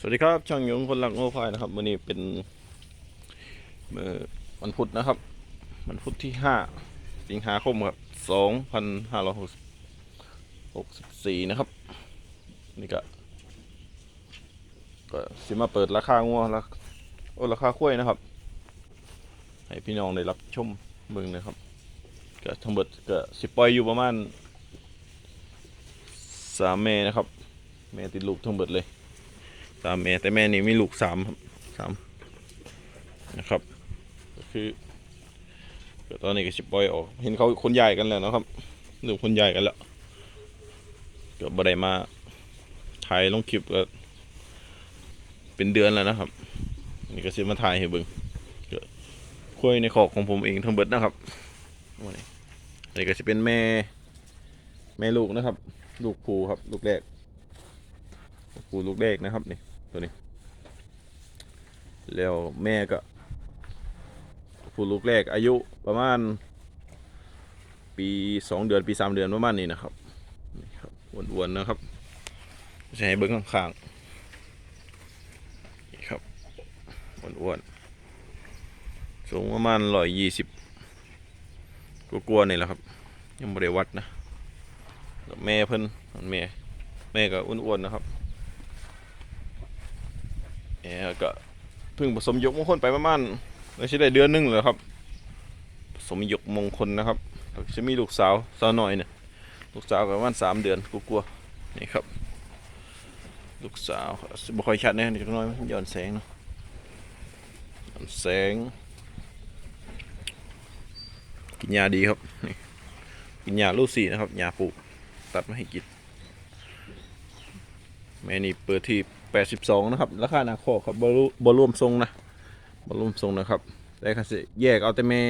สวัสดีครับ ช่างยงคนหลักโง่ควายนะครับวันนี้เป็นเมื่อวันพุธนะครับวันพุธที่ห้าสิงหาคมครับสองพันห้าร้อยหกสิบสี่นะครับ นี่ก็ก็สิมาเปิดราคางัวราโอ้ราคาคุ้ยนะครับ ให้พี่น้องได้รับชมเบิ่งนะครับ ก็ทั้งหมดก็สิปล่อยอยู่ประมาณสามเมนะครับแม่ติดลูกทั้งหมดเลย สามแม่แต่แม่นี่มีลูกสามครับสามนะครับ ก็คือก็ตอนนี้ก็สิบปล่อยออก เห็นเขาคนใหญ่กันแล้วนะครับลูกคนใหญ่กันแล้วก็บ่ได้มาถ่ายลงคลิปก็เป็นเดือนแล้วนะครับ นี่ก็สิมาถ่ายให้เบิ่งก็คุยในขอกของผมเองทั้งเบิดนะครับวันนี้อันนี้ก็จะเป็นแม่ แม่ลูกนะครับ ลูกภูครับ ลูกแรกปูลูกแรกนะครับนี่ ตัวนี้ แล้วแม่ก็ปูลูกแรกอายุประมาณ ปีสองเดือนปีสามเดือนประมาณนี้นะครับนี่ครับอ้วนๆนะครับให้เบิ้งข้างๆนี่ครับอ้วนๆสูงประมาณร้อยยี่สิบกลัวๆนี่แหละครับ ยังไม่ได้วัดนะแแม่เพิ่นแม่แม่ก็อ้วนๆนะครับ เนี่ยก็เพิ่งผสมยกมงคลไปประมาณไม่ใช่ได้เดือนหนึงเลยครับผสมยกมงคลนะครับจะมีลูกสาวสาวหน่อยเนี่ยลูกสาวประมาณสามเดือนกลัวๆนี่ครับ ลูกสาวบ่ค่อยชัดแน่นิดน้อยมันย้อนแสงเนาะย้อนแสง กินยาดีครับนี่กินยาลูกสี่นะครับยาปลูกตัดมาให้กินแม่นี่เปิดที่ 82 นะครับ ราคานาคอครับบรูบรวมทรงนะบรวมทรงนะครับแต่คันสิแยกเอาแต่แม่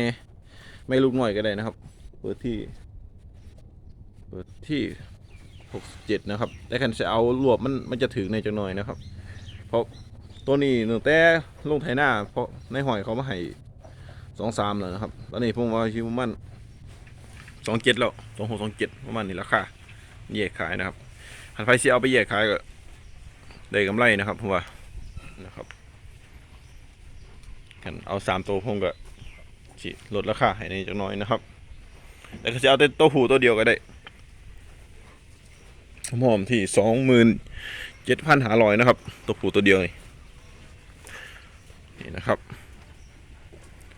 แม่ลูกหน่อยก็ได้นะครับ เปิดที่ เปิดที่ 67 นะครับแต่คันจะเอารวบมันมันจะถึงในจังหน่อยนะครับ เพราะตัวนี้หนึ่งแต่ลงไถหน้า เพราะในหอยเขามาให้สองสามแล้วนะครับ ตอนนี้ผมว่าชิวมันสองเจ็ดแล้วสองหกสองเจ็ดประมาณนี้ราคาแยกขายนะครับหันไฟเสียเอาไปแยกขายก็ ได้กำไรนะครับผมว่านะครับกันเอาสามตัวผมก็สิลดราคาให้ในจักน่อยนะครับแต่ก็จะเอาแต่ตัวหูตัวเดียวก็ได้ผมหอมที่สองหมื่นเจ็ดพันหาร้อยนะครับ ตัวผูตัวเดียวนี่นี่นะครับ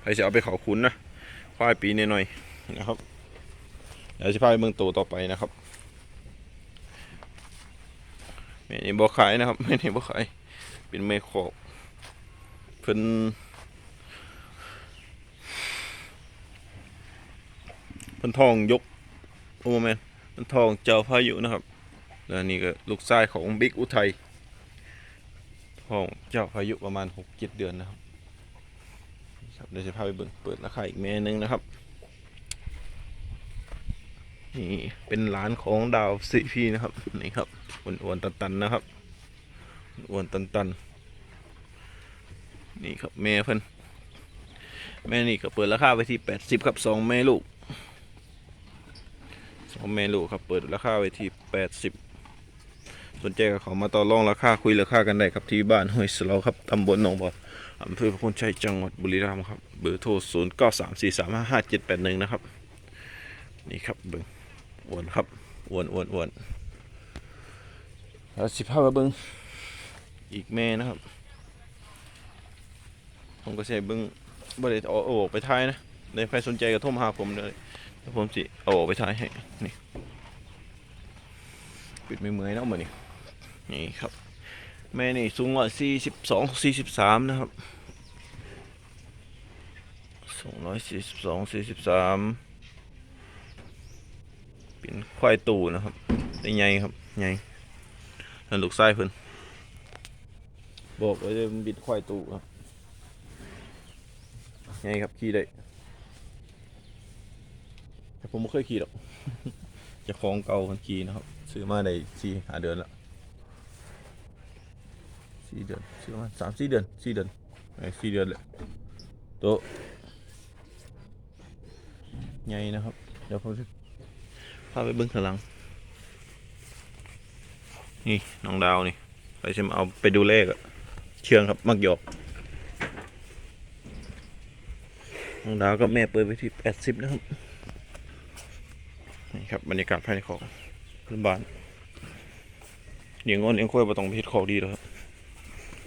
ใครจะเอาไปเขาคุ้นนะควายปีนหน่อยๆนะครับเดี๋ยวจะพาไปเมืองตัวต่อไปนะครับ แม่นี่บ่ขายนะครับแม่นี่บ่ขายเป็นแม่ขอกเพิ่นเพิ่นทองยกโอ้แมนเพิ่นทองเจ้าพายุนะครับแล้วนี่ก็ลูกชายของบิ๊กอุทัยทองเจ้าพายุประมาณหกเจ็ดเดือนนะครับครับเดี๋ยวจะพาไปเบิ่งเปิดราคาอีกแม่หนึงนะครับ นี่เป็นร้านของดาวสิพีนะครับนี่ครับอ้วนๆตันๆนะครับอ้วนตันๆนี่ครับแม่เพิ่นแม่นี่ก็เปิดราคาไว้ที่แปดสิบครับสองแม่ลูกสองแม่ลูกครับเปิดราคาไว้ที่แปดสิบสนใจก็เขามาต่อรองราคาคุยราคากันได้ครับที่บ้านห้วยสลอครับตำบลหนองบ่ออำเภอพระพุนชัยจังหวัดบุรีรัมย์ครับเบอร์โทรศูนย์เก้าสามสี่สามห้าห้าเจ็ดแปดหนึ่งนะครับ นี่ครับเบิ้ง อ้วนครับอ้วนอ้วนอ้วนแล้วสิพามาเบิ้งอีกแม่นะครับผมก็ใช้เบิ้งบ่ได้เอาเอาออกไปท้ายนะในใครสนใจก็โทรมาหาผมเลยแล้วผมสิเอาออกไปท้ายให้นี่ปิดไม่เมื่อยเนาะมือนี่นี่ครับ แม่นี่สูงร้อยสี่สิบสองสี่สิบสามนะครับสูงร้อยสี่สิบสองสี่สิบสาม เป็นควายตู่นะครับใหญ่ครับใหญ่นั่นลูกไส้เพิ่นบอกไว้เลยมันบิดควายตู่ครับไงครับขี่ได้แต่ผมไม่เคยขี่หรอกจะคล้องเก่าคนขี่นะครับ ซื้อมาได้สี่หาเดือนแล้วสี่เดือนซื้อมาสามสี่เดือนสี่เดือนไอ้สี่เดือนเลยโตะไงนะครับ เดี๋ยวผมจะาไปเบิ้งข้างหลัง นี่น้องดาวนี่ไปชิมเอาไปดูเลขอะเชื่องครับ มักหยอกน้องดาวกับแม่เปิดไปที่แปดสิบนะครับ นี่ครับบรรยากาศภายในของพื้นบ้านเลี้ยงอ้นเลี้ยงควายบ่ต้องไปเฮ็ดของดีแล้วครับ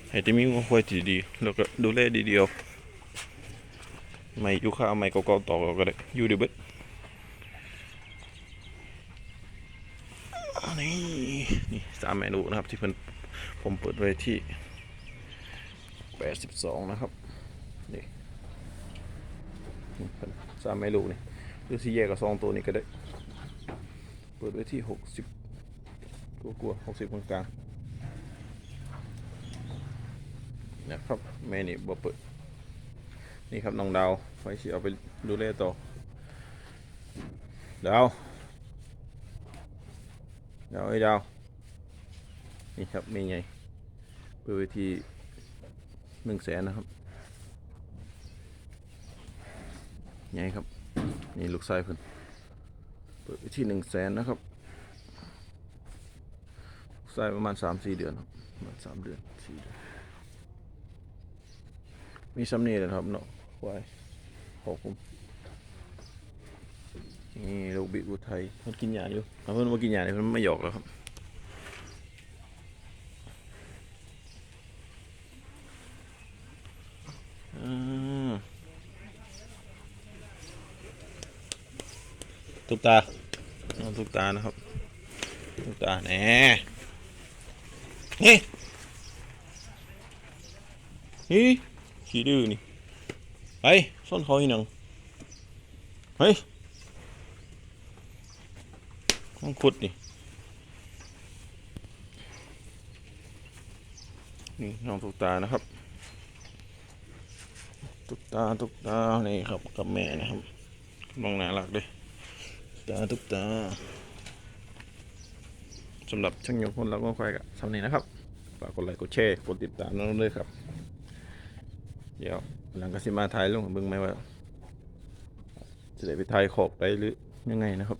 ให้แต่มีงัวควายที่ดีแล้วก็ดูแลดีๆเอาไม่อยู่ข้าไม่เก่าๆต่อก็ได้อยู่ด้เบิดอั นี่นี่สามเมนูนะครับที่เพิ่นผมเปิดไว้ที่แปดสิบสองนะครับนี่เพิ่นสามเมนูนี่หรือที่แยกกับสองตัวนี้ก็ได้ เปิดไว้ที่หกสิบกลัวหกสิบกลางนะครับแม่นี่บ่เปิดนี่ครับน้องดาวไฟเสียเอาไปดูแลต่อดาว ดาวไอ้ยดานี่ครับมีไงเปิดไว้ที่หนึ่งแสนนะครับไงครับ นี่ลูกไส้เพิ่นเปิดไปที่หนึ่งแสนนะครับใส่ประมาณสามสี่เดือนครับประมาณสามเดือนสี่เดือนมีซ้ำนี่เลยครับเนาะควายขอบคุณ นี่ลูกบิอุทัยมันกินยาอยู่เพิ่นมากินยาเนี่ยเพิ่นไม่หยอกแล้วครับตุ๊กตาตุ๊กตานะครับตุ๊กตาแน่นี่นี่ขี้ดื้อนี่ไปซ่อนคออีหนังเฮ้ย น้องขุดนี่นี่น้องตุ๊กตานะครับตุ๊กตาตุ๊กตานี่ครับกับแม่นะครับกำลังน่ารักเลยตาตุ๊กตาสำหรับช่างยงคนเราก็ค่อยกับสำนี้นะครับฝากกดไลค์กดแชร์กดติดตามน้องด้วยครับ เดี๋ยวหลังกสิมาถ่ายลงเบิ่งไหมว่าจะได้ไปถ่ายขอบได้หรือยังไงนะครับ